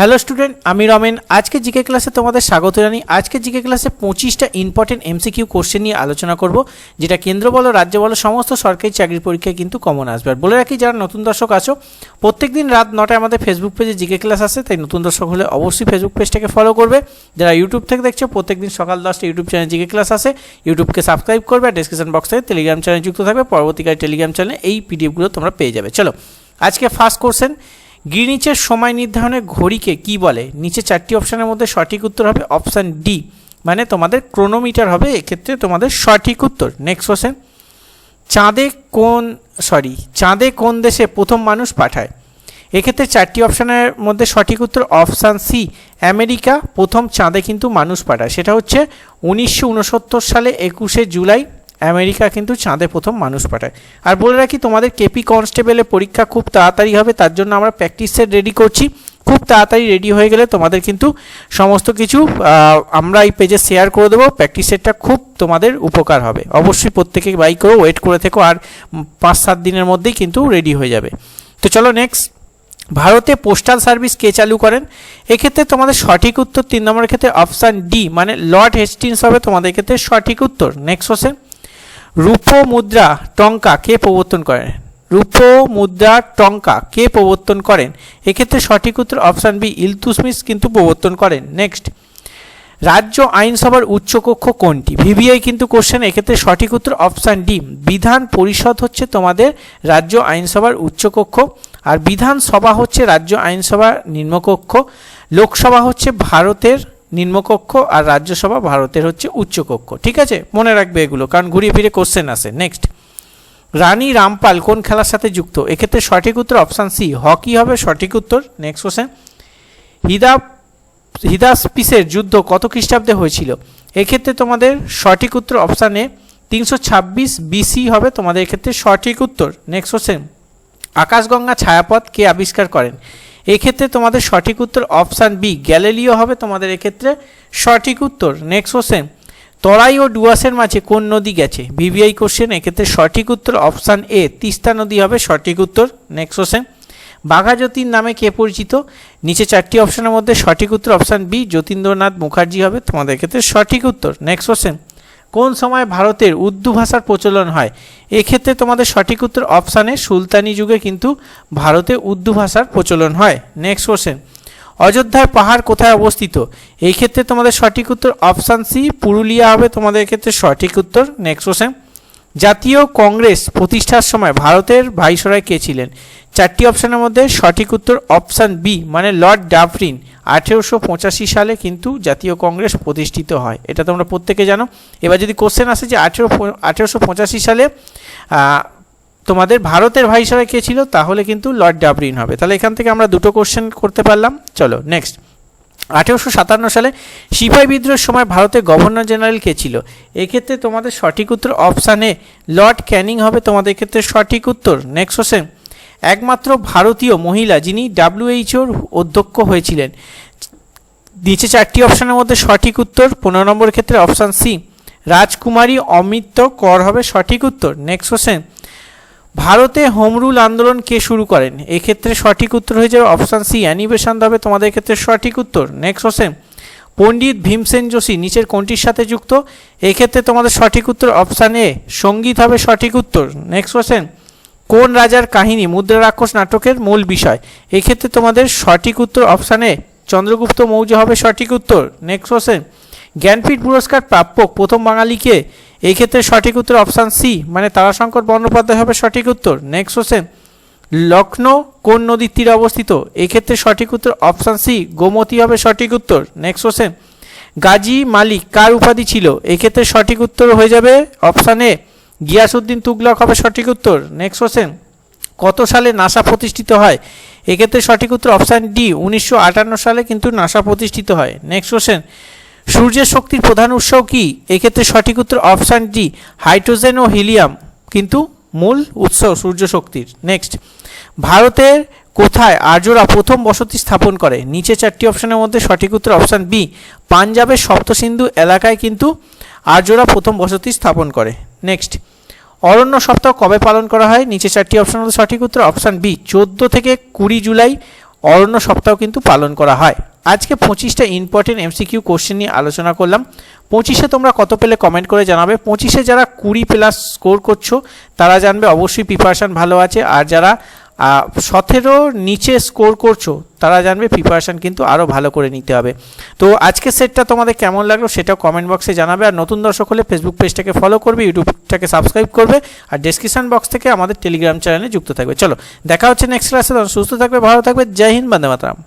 Hello student, আমি রমেন। আজকে GK ক্লাসে তোমাদের স্বাগত জানাই। আজকে জিকে ক্লাসে পঁচিশটা ইম্পর্টেন্ট এমসিকিউ কোশ্চেন নিয়ে আলোচনা করব, যেটা কেন্দ্র বলো রাজ্য বলো সমস্ত সরকারি চাকরির পরীক্ষায় কিন্তু কমন আসবে। আর বলে রাখি, যারা নতুন দর্শক আছো প্রত্যেক দিন রাত নটায় আমাদের ফেসবুক পেজে জিকে ক্লাস আসে, তাই নতুন দর্শক হলে অবশ্যই ফেসবুক পেজটাকে ফলো করবে। যারা ইউটিউব থেকে দেখছ প্রত্যেক দিন সকাল দশটা ইউটিউব চ্যানেল জিকে ক্লাস আসে। ইউটিউবকে সাবস্ক্রাইব করবে আর ডিসক্রিপশন বক্স থেকে টেলিগ্রাম চ্যানেল যুক্ত থাকবে। পরবর্তীকালে টেলিগ্রাম চ্যানেলে এই পিডিএফগুলো তোমরা পেয়ে যাবে। চলো, আজকে ফার্স্ট কোশ্চেন গ্রিনিচের সময় নির্ধারণের ঘড়িকে কি বলে? নিচে চারটি অপশানের মধ্যে সঠিক উত্তর হবে অপশান ডি। মানে তোমাদের ক্রোনোমিটার হবে, এক্ষেত্রে তোমাদের সঠিক উত্তর। নেক্সট কোশ্চেন চাঁদে কোন সরি চাঁদে কোন দেশে প্রথম মানুষ পাঠায়? এক্ষেত্রে চারটি অপশানের মধ্যে সঠিক উত্তর অপশান সি, আমেরিকা। প্রথম চাঁদে কিন্তু মানুষ পাঠায়। সেটা হচ্ছে উনিশশো উনসত্তর সালে একুশে জুলাই আমেরিকা কিন্তু চাঁদে প্রথম মানুষ পাঠায়। আর বলে রাখি, তোমাদের কেপি কনস্টেবলের পরীক্ষা খুব তাড়াতাড়ি হবে, তার জন্য আমরা প্র্যাকটিস সেট রেডি করছি। খুব তাড়াতাড়ি রেডি হয়ে গেলে তোমাদের কিন্তু সমস্ত কিছু আমরা এই পেজে শেয়ার করে দেবো। প্র্যাকটিস সেটটা খুব তোমাদের উপকার হবে। অবশ্যই প্রত্যেকে বাই করো ওয়েট করে থেকো, আর পাঁচ সাত দিনের মধ্যেই কিন্তু রেডি হয়ে যাবে। তো চলো নেক্সট ভারতে পোস্টাল সার্ভিস কে চালু করেন? এক্ষেত্রে তোমাদের সঠিক উত্তর তিন নম্বরের ক্ষেত্রে অপশান ডি মানে লর্ড হেস্টিংস হবে তোমাদের ক্ষেত্রে সঠিক উত্তর। নেক্সট কোশ্চেন রূপো মুদ্রা টঙ্কা কে প্রবর্তন করেন রূপো মুদ্রা টঙ্কা কে প্রবর্তন করেন? এক্ষেত্রে সঠিক উত্তর অপশান বি, ইলতুসমিস কিন্তু প্রবর্তন করেন। নেক্সট। রাজ্য আইনসভার উচ্চকক্ষ কোনটি? ভিভিআই কিন্তু কোশ্চেন এক্ষেত্রে সঠিক উত্তর অপশান ডি, বিধান পরিষদ হচ্ছে তোমাদের রাজ্য আইনসভার উচ্চকক্ষ, আর বিধানসভা হচ্ছে রাজ্য আইনসভা নিম্নকক্ষ। লোকসভা হচ্ছে ভারতের নিম্নকক্ষ আর রাজ্যসভা ভারতের হচ্ছে উচ্চকক্ষ। ঠিক আছে? মনে রাখবে এগুলো, কারণ ঘুরিয়ে ফিরে কোশ্চেন আসে নেক্সট রানী রামপাল কোন খেলার সাথে যুক্ত? এক্ষেত্রে সঠিক উত্তর অপশান সি হকি হবে? সঠিক উত্তর। নেক্সট কোশ্চেন হিদা, হিদাসপিসের যুদ্ধ কত খ্রিস্টাব্দে হয়েছিল? এক্ষেত্রে তোমাদের সঠিক উত্তর অপশানে তিনশো ছাব্বিশ বিসি হবে। তোমাদের এক্ষেত্রে সঠিক উত্তর। নেক্সট কোশ্চেন আকাশগঙ্গা ছায়াপথ কে আবিষ্কার করেন? এক্ষেত্রে তোমাদের সঠিক উত্তর অপশান বি, গ্যালিলিও হবে তোমাদের এক্ষেত্রে সঠিক উত্তর। নেক্সট কোশ্চেন তরাই ও ডুয়াসের মাঝে কোন নদী গেছে? ভিভিআই কোশ্চেন এক্ষেত্রে সঠিক উত্তর অপশান এ, তিস্তা নদী হবে সঠিক উত্তর। নেক্সট কোশ্চেন বাঘাযতীন নামে কে পরিচিত? নিচে চারটি অপশনের মধ্যে সঠিক উত্তর অপশান বি, যতীন্দ্রনাথ মুখার্জি হবে তোমাদের ক্ষেত্রে সঠিক উত্তর। নেক্সট কোশ্চেন কোন সময় ভারতের উর্দু ভাষার প্রচলন হয়? এক্ষেত্রে তোমাদের সঠিক উত্তর অপশানে সুলতানি যুগে কিন্তু ভারতে উর্দু ভাষার প্রচলন হয়। নেক্সট কোশ্চেন অযোধ্যায় পাহাড় কোথায় অবস্থিত? এই ক্ষেত্রে তোমাদের সঠিক উত্তর অপশান সি পুরুলিয়া হবে। তোমাদের ক্ষেত্রে সঠিক উত্তর নেক্সট কোশ্চেন জাতীয় কংগ্রেস প্রতিষ্ঠার সময় ভারতের ভাইসরয় কে ছিলেন? চারটি অপশনের মধ্যে সঠিক উত্তর অপশান বি মানে লর্ড ডাফরিন আঠেরোশো পঁচাশি সালে কিন্তু জাতীয় কংগ্রেস প্রতিষ্ঠিত হয়। এটা তোমরা প্রত্যেকে জানো। এবার যদি কোশ্চেন আসে যে আঠেরো আঠেরোশো পঁচাশি সালে তোমাদের ভারতের ভাইসরয় কে ছিল? তাহলে কিন্তু লর্ড ডাবরিন হবে। তাহলে এখান থেকে আমরা দুটো কোশ্চেন করতে পারলাম। চলো নেক্সট আঠেরোশো সাতান্ন সালে সিপাহি বিদ্রোহের সময় ভারতের গভর্নর জেনারেল কে ছিল? এক্ষেত্রে তোমাদের সঠিক উত্তর অপশানে লর্ড ক্যানিং হবে। তোমাদের ক্ষেত্রে সঠিক উত্তর। নেক্সট কোশ্চেন একমাত্র ভারতীয় মহিলা যিনি ডাব্লিউএইচওর অধ্যক্ষ হয়েছিলেন। নিচে চারটি অপশানের মধ্যে সঠিক উত্তর, পনেরো নম্বর ক্ষেত্রে অপশান সি, রাজকুমারী অমিত্র কর হবে সঠিক উত্তর। নেক্সট কোশ্চেন ভারতে হোম রুল আন্দোলন কে শুরু করেন? এক্ষেত্রে সঠিক উত্তর হয়ে যাবে অপশান সি অ্যানিবেশন হবে তোমাদের ক্ষেত্রে সঠিক উত্তর। নেক্সট কোশ্চেন পণ্ডিত ভীমসেন যোশী নিচের কোনটির সাথে যুক্ত? এক্ষেত্রে তোমাদের সঠিক উত্তর অপশান এ, সংগীত হবে সঠিক উত্তর। নেক্সট কোশ্চেন কোন রাজার কাহিনী মুদ্রা রাক্ষস নাটকের মূল বিষয়? এক্ষেত্রে তোমাদের সঠিক উত্তর অপশানে চন্দ্রগুপ্ত মৌর্য হবে সঠিক উত্তর। নেক্সট কোশ্চেন জ্ঞানপীঠ পুরস্কার প্রাপক প্রথম বাঙালিকে? এই ক্ষেত্রে সঠিক উত্তর অপশান সি মানে তারাশঙ্কর বন্দ্যোপাধ্যায় হবে সঠিক উত্তর। নেক্সট কোশ্চেন লখনৌ কোন নদীর তীরে অবস্থিত? এক্ষেত্রে সঠিক উত্তর অপশান সি গোমতী হবে সঠিক উত্তর। নেক্সট কোশ্চেন গাজী মালিক কার উপাধি ছিল? এক্ষেত্রে সঠিক উত্তর হয়ে যাবে অপশান এ গিয়াসউদ্দিন তুগলক হবে সঠিক উত্তর? নেক্সট কোশ্চেন কত সালে নাসা প্রতিষ্ঠিত হয়? এক্ষেত্রে সঠিক উত্তর অপশান ডি, উনিশশো আটান্ন সালে কিন্তু নাসা প্রতিষ্ঠিত হয়। নেক্সট কোশ্চেন সূর্যের শক্তির প্রধান উৎস কি? এক্ষেত্রে সঠিক উত্তর অপশান ডি, হাইড্রোজেন ও হিলিয়াম, কিন্তু মূল উৎস সূর্য শক্তির। নেক্সট ভারতের কোথায় আর্যরা প্রথম বসতি স্থাপন করে? নিচে চারটি অপশানের মধ্যে সঠিক উত্তর অপশান বি, পাঞ্জাবের সপ্তসিন্ধু এলাকায় কিন্তু আর্যরা প্রথম বসতি স্থাপন করে। নেক্সট অরণ্য সপ্তাহ কবে পালন করা হয়? নিচে চারটি অপশন মধ্যে সঠিক উত্তর অপশান বি চোদ্দ থেকে কুড়ি জুলাই অরণ্য সপ্তাহ কিন্তু পালন করা হয়। আজকে পঁচিশটা ইম্পর্টেন্ট এমসিকিউ কোশ্চেন নিয়ে আলোচনা করলাম। পঁচিশে তোমরা কত পেলে কমেন্ট করে জানাবে। পঁচিশে যারা কুড়ি প্লাস স্কোর করছ, তারা জানবে অবশ্যই প্রিপারেশান ভালো আছে। আর যারা সতেরোর নিচে স্কোর করছ তারা জানবে প্রিপারেশান কিন্তু আরও ভালো করে নিতে হবে। তো আজকের সেটটা তোমাদের কেমন লাগল সেটা কমেন্ট বক্সে জানাবে। আর নতুন দর্শক হলে ফেসবুক পেজটাকে ফলো করবে ইউটিউবটাকে সাবস্ক্রাইব করবে, আর ডেসক্রিপশন বক্স থেকে আমাদের টেলিগ্রাম চ্যানেলে যুক্ত থাকবে। চলো, দেখা হচ্ছে নেক্সট ক্লাসে সুস্থ থাকবে, ভালো থাকবে। জয় হিন্দ, বন্দে মাতরম।